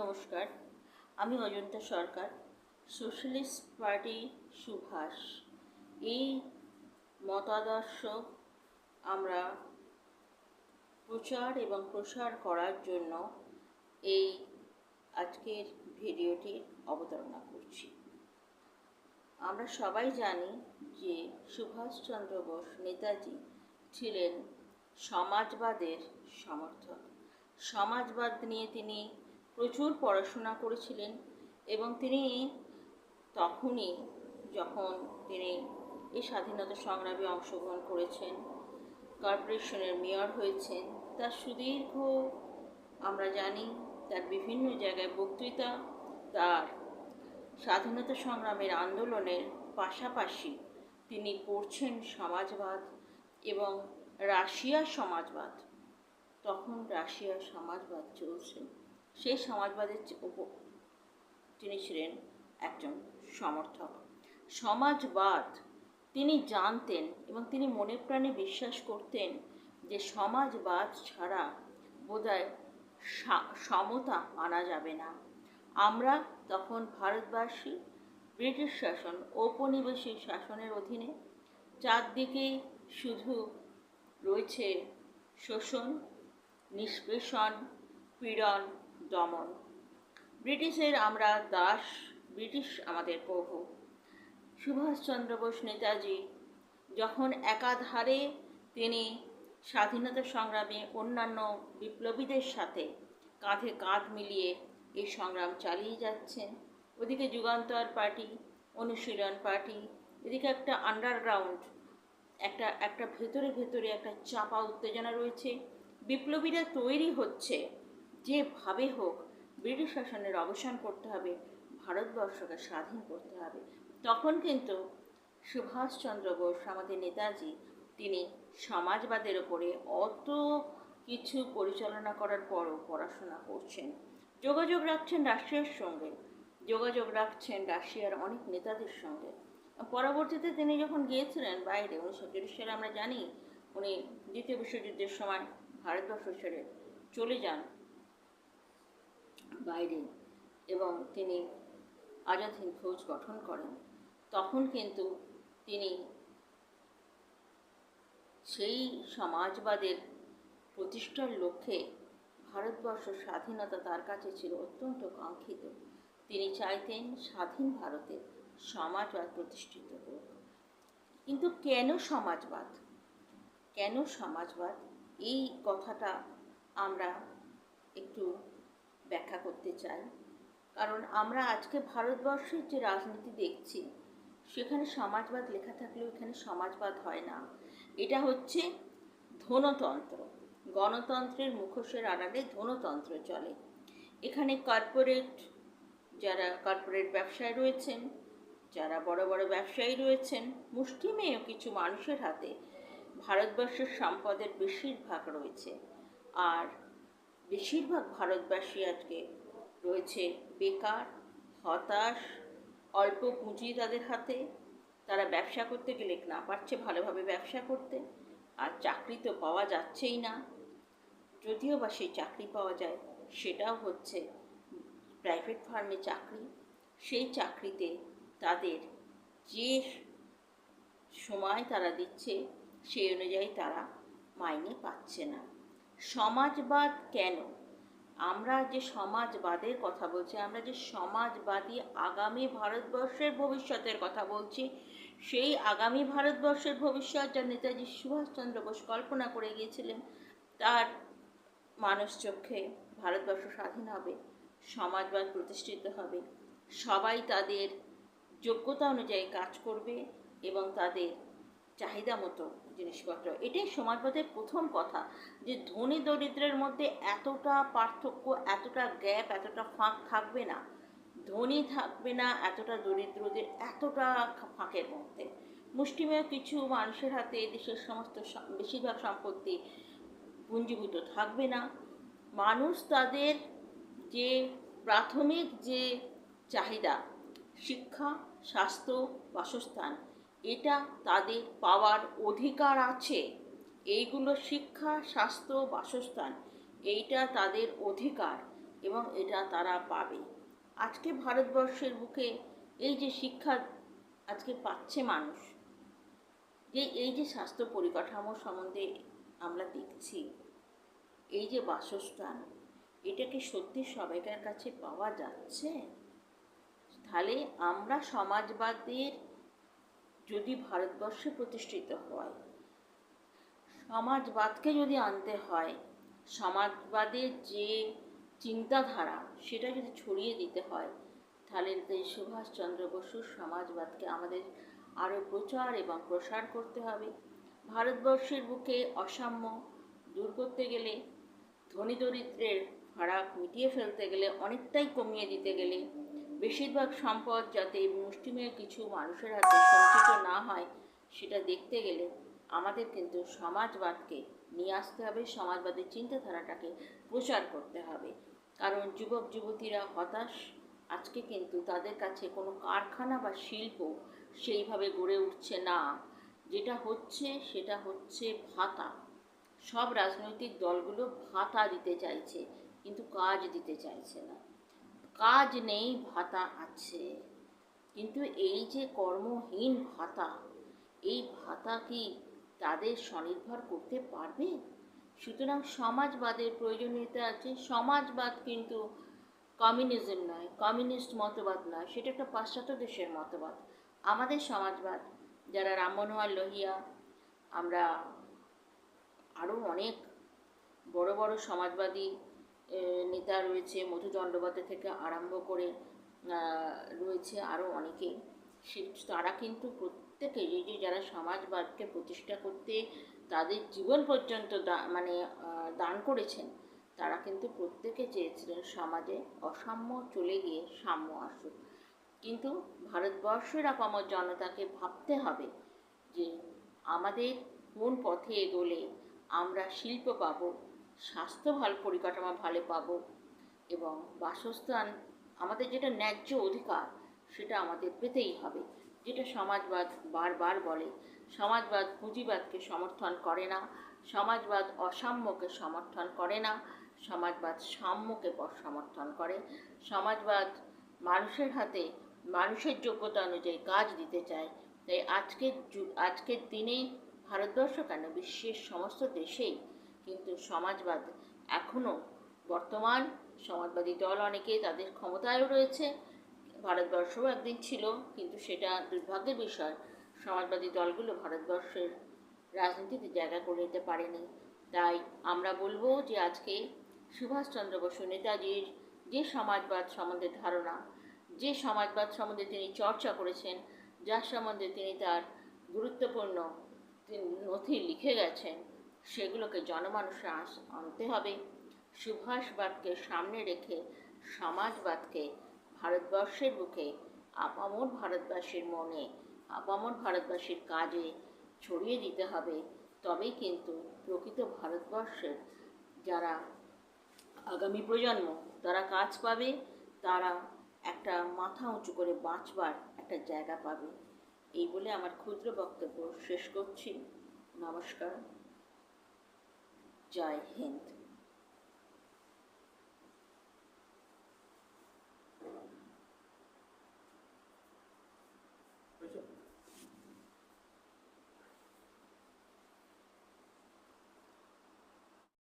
নমস্কার, আমি Ajanta Sarkar, socialist party Subhash. এই মতাদর্শ আমরা প্রচার এবং প্রসার করার জন্য এই আজকের ভিডিওটি অবতারণা করছি। আমরা সবাই জানি যে সুভাষচন্দ্র বোস নেতাজি ছিলেন সমাজবাদের সমর্থক। সমাজবাদ নিয়ে তিনি প্রচুর পড়াশোনা করেছিলেন এবং তিনি তখনই যখন তিনি এই স্বাধীনতা সংগ্রামে অংশগ্রহণ করেছেন কর্পোরেশনের মেয়র হয়েছেন, তার সুদীর্ঘ, আমরা জানি, তার বিভিন্ন জায়গায় বক্তৃতা, তার স্বাধীনতা সংগ্রামের আন্দোলনের পাশাপাশি তিনি পড়ছেন সমাজবাদ এবং রাশিয়া সমাজবাদ। তখন রাশিয়ার সমাজবাদ চলছে। সেই সমাজবাদের তিনি ছিলেন একজন সমর্থক। সমাজবাদ, তিনি জানতেন এবং তিনি মনে প্রাণে বিশ্বাস করতেন যে সমাজবাদ ছাড়া বোধহয় সমতা আনা যাবে না। আমরা তখন ভারতবাসী, ব্রিটিশ শাসন, ঔপনিবেশিক শাসনের অধীনে চারদিকে শুধু রয়েছে শোষণ, নিষ্পেষণ, পীড়ন দমন। ব্রিটিশের আমরা দাস, ব্রিটিশ আমাদের প্রভু। সুভাষচন্দ্র বোস নেতাজি যখন একাধারে তিনি স্বাধীনতা সংগ্রামে অন্যান্য বিপ্লবীদের সাথে কাঁধে কাঁধ মিলিয়ে এই সংগ্রাম চালিয়ে যাচ্ছেন, ওদিকে যুগান্তর পার্টি, অনুশীলন পার্টি, এদিকে একটা আন্ডারগ্রাউন্ড একটা একটা ভেতরে ভেতরে একটা চাপা উত্তেজনা রয়েছে। বিপ্লবীরা তৈরি হচ্ছে যেভাবে হোক ব্রিটিশ শাসনের অবসান করতে হবে, ভারতবর্ষকে স্বাধীন করতে হবে। তখন কিন্তু সুভাষচন্দ্র বোস, আমাদের নেতাজি, তিনি সমাজবাদের ওপরে অত কিছু পরিচালনা করার পরও পড়াশোনা করছেন। যোগাযোগ রাখছেন রাশিয়ার সঙ্গে। যোগাযোগ রাখছেন রাশিয়ার অনেক নেতাদের সঙ্গে। পরবর্তীতে তিনি যখন গিয়েছিলেন বাইরে, উনিশশো তিরিশ সালে আমরা জানি, উনি দ্বিতীয় বিশ্বযুদ্ধের সময় ভারতবর্ষ ছেড়ে চলে যান। বাইরে এবং তিনি আজাদ হিন্দ ফৌজ গঠন করেন। তখন কিন্তু তিনি সেই সমাজবাদের প্রতিষ্ঠার লক্ষ্যে ভারতবর্ষ স্বাধীনতা তার কাছে ছিল অত্যন্ত কাঙ্ক্ষিত। তিনি চাইতেন স্বাধীন ভারতে সমাজবাদ প্রতিষ্ঠিত হোক। কিন্তু কেন সমাজবাদ? কেন সমাজবাদ? এই কথাটা আমরা একটু ব্যাখ্যা করতে চাই। কারণ আমরা আজকে ভারতবর্ষের যে রাজনীতি দেখছি, সেখানে সমাজবাদ লেখা থাকলেও এখানে সমাজবাদ হয় না। এটা হচ্ছে ধনতন্ত্র। গণতন্ত্রের মুখোশের আড়ালে ধনতন্ত্র চলে। এখানে কর্পোরেট যারা কর্পোরেট ব্যবসায় রয়েছেন, যারা বড় বড় ব্যবসায়ী রয়েছেন, মুষ্টিমেয় কিছু মানুষের হাতে ভারতবর্ষের সম্পদের বেশিরভাগ রয়েছে। আর বেশিরভাগ ভারতবাসী আজকে রয়েছে বেকার, হতাশ, অল্প পুঁজি তাদের হাতে। তারা ব্যবসা করতে গেলে না পারছে ভালোভাবে ব্যবসা করতে। আর চাকরি তো পাওয়া যাচ্ছেই না। যদিও বা সেই চাকরি পাওয়া যায়, সেটাও হচ্ছে প্রাইভেট ফার্মে চাকরি। সেই চাকরিতে তাদের যে সময় তারা দিচ্ছে, সেই অনুযায়ী তারা মাইনে পাচ্ছে না। সমাজবাদ কেন? আমরা যে সমাজবাদের কথা বলছি, আমরা যে সমাজবাদী আগামী ভারতবর্ষের ভবিষ্যতের কথা বলছি, সেই আগামী ভারতবর্ষের ভবিষ্যৎ যা নেতাজি সুভাষচন্দ্র বোস কল্পনা করে গিয়েছিলেন, তার মানুষ চক্ষে ভারতবর্ষ স্বাধীন হবে, সমাজবাদ প্রতিষ্ঠিত হবে। সবাই তাদের যোগ্যতা অনুযায়ী কাজ করবে এবং তাদের চাহিদা মতো জিনিসপত্র। এটাই সমাজবাদের প্রথম কথা, যে ধনী দরিদ্রের মধ্যে এতটা পার্থক্য, এতটা গ্যাপ, এতটা ফাঁক থাকবে না। ধনী থাকবে না এতটা দরিদ্রদের এতটা ফাঁকের মধ্যে। মুষ্টিমেয় কিছু মানুষের হাতে দেশের সমস্ত বেশিরভাগ সম্পত্তি পুঞ্জীভূত থাকবে না। মানুষ তাদের যে প্রাথমিক যে চাহিদা, শিক্ষা, স্বাস্থ্য, বাসস্থান এটা তাদের পাওয়ার অধিকার আছে। এইগুলো শিক্ষা, স্বাস্থ্য, বাসস্থান, এইটা তাদের অধিকার এবং এটা তারা পাবে। আজকে ভারতবর্ষের বুকে এই যে শিক্ষা আজকে পাচ্ছে মানুষ, যে এই যে স্বাস্থ্য পরিকাঠামো সম্বন্ধে আমরা দেখছি, এই যে বাসস্থান, এটা কি সত্যি সবাইকার কাছে পাওয়া যাচ্ছে? তাহলে আমরা সমাজবাদের যদি ভারতবর্ষে প্রতিষ্ঠিত হয়। সমাজবাদকে যদি আনতে হয় সমাজবাদের যে চিন্তাধারা সেটা যদি ছড়িয়ে দিতে হয়, তাহলে সুভাষচন্দ্র বসুর সমাজবাদকে আমাদের আরও প্রচার এবং প্রসার করতে হবে। ভারতবর্ষের বুকে অসাম্য দূর করতে গেলে, ধনী দরিদ্রের ফারাক মিটিয়ে ফেলতে গেলে, অনেকটাই কমিয়ে দিতে গেলে বেশিরভাগ সম্পদ যাতে মুষ্টিমেয় কিছু মানুষের হাতে সঞ্চিত না হয়, সেটা দেখতে গেলে আমাদের কিন্তু সমাজবাদকে নিয়ে আসতে হবে, সমাজবাদের চিন্তাধারাটাকে প্রচার করতে হবে। কারণ যুবক, যুবতীরা হতাশ, আজকে কিন্তু তাদের কাছে কোনো কারখানা বা শিল্প সেইভাবে গড়ে উঠছে না। যেটা হচ্ছে সেটা হচ্ছে ভাতা। সব রাজনৈতিক দলগুলো ভাতা দিতে চাইছে, কিন্তু কাজ দিতে চাইছে না। কাজ নেই, ভাতা আছে। কিন্তু এই যে কর্মহীন ভাতা, এই ভাতা কি তাদের স্বনির্ভর করতে পারবে? সুতরাং সমাজবাদের প্রয়োজনীয়তা আছে। সমাজবাদ কিন্তু কমিউনিজম নয়, কমিউনিস্ট মতবাদ নয়, সেটা একটা পাশ্চাত্য দেশের মতবাদ। আমাদের সমাজবাদ, যারা রাম মনোহর লোহিয়া, আমরা আরও অনেক বড় বড় সমাজবাদী নেতা রয়েছে, মধু দণ্ডবতে থেকে আরম্ভ করে রয়েছে আরও অনেকেই সে তারা কিন্তু প্রত্যেকে এই যে, যারা সমাজবাদকে প্রতিষ্ঠা করতে তাদের জীবন পর্যন্ত মানে দান করেছেন, তারা কিন্তু প্রত্যেকে চেয়েছিলেন সমাজে অসাম্য চলে গিয়ে সাম্য আসুক। কিন্তু ভারতবর্ষের আপামর জনতাকে ভাবতে হবে যে, আমাদের কোন পথে এগোলে আমরা শিল্প পাব স্বাস্থ্য ভালো পরিকাঠামো ভালো পাব এবং বাসস্থান আমাদের যেটা ন্যায্য অধিকার সেটা আমাদের পেতেই হবে। যেটা সমাজবাদ বারবার বলে, সমাজবাদ পুঁজিবাদকে সমর্থন করে না, সমাজবাদ অসাম্যকে সমর্থন করে না, সমাজবাদ সাম্যকে সমর্থন করে, সমাজবাদ মানুষের হাতে, মানুষের যোগ্যতা অনুযায়ী কাজ দিতে চায়। তাই আজকের যুগ, আজকের দিনে ভারতবর্ষ কেন বিশ্বের সমস্ত দেশেই কিন্তু সমাজবাদ এখনও বর্তমান সমাজবাদী দল অনেকে তাদের ক্ষমতায়ও রয়েছে। ভারতবর্ষও একদিন ছিল, কিন্তু সেটা দুর্ভাগ্যের বিষয়। সমাজবাদী দলগুলো ভারতবর্ষের রাজনীতিতে জায়গা করে নিতে পারেনি। তাই আমরা বলব যে আজকে সুভাষচন্দ্র বসু নেতাজির যে সমাজবাদ সম্বন্ধে ধারণা, যে সমাজবাদ সম্বন্ধে তিনি চর্চা করেছেন, যার সম্বন্ধে তিনি তার গুরুত্বপূর্ণ নথি লিখে গেছেন সেগুলোকে জনমানুষে আনতে হবে। সুভাষবাদকে সামনে রেখে সমাজবাদকে ভারতবর্ষের বুকে, আপামর ভারতবাসীর মনে, আপামর ভারতবাসীর কাজে ছড়িয়ে দিতে হবে। তবেই কিন্তু প্রকৃত ভারতবর্ষের যারা আগামী প্রজন্ম, তারা কাজ পাবে, তারা একটা মাথা উঁচু করে বাঁচবার একটা জায়গা পাবে। এই বলে আমার ক্ষুদ্র বক্তব্য শেষ করছি। নমস্কার। জয় হিন্দ